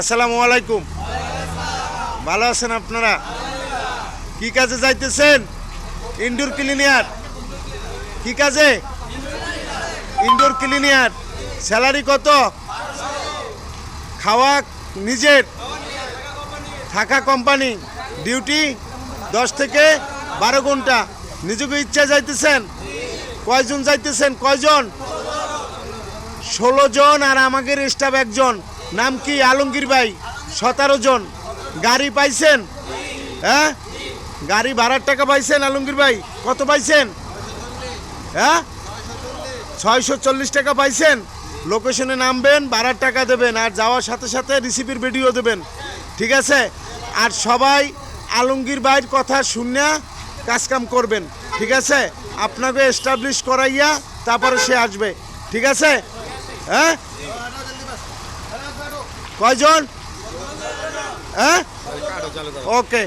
আসসালামু আলাইকুম। ভালো আছেন আপনারা? কি কাজে যাইতেছেন? Indoor cleaner. কি কাজে? ইনডোর ক্লিনিয়ার। স্যালারি কত? খাওয়া নিজের। থাকা কোম্পানি। ডিউটি দশ থেকে বারো ঘণ্টা। নিজেকে ইচ্ছা যাইতেছেন? কয়জন যাইতেছেন? কয়জন? ষোলো জন আর আমাদের স্টাফ একজন। নাম কি? আলমগীর ভাই। সতেরো জন। গাড়ি পাইছেন? হ্যাঁ? গাড়ি ভাড়ার টাকা পাইছেন আলমগীর ভাই? কত পাইছেন? হ্যাঁ? ছয়শো চল্লিশ টাকা পাইছেন? লোকেশনে নামবেন, ভাড়ার টাকা দেবেন, আর যাওয়ার সাথে সাথে রিসিপির ভিডিও দেবেন। ঠিক আছে? আর সবাই আলমগীর ভাইয়ের কথা শুনে কাজকাম করবেন। ঠিক আছে? আপনাকে এস্টাবলিশ করাইয়া তারপরে সে আসবে। ঠিক আছে? হ্যাঁ? কয়জন? হ্যাঁ? ওকে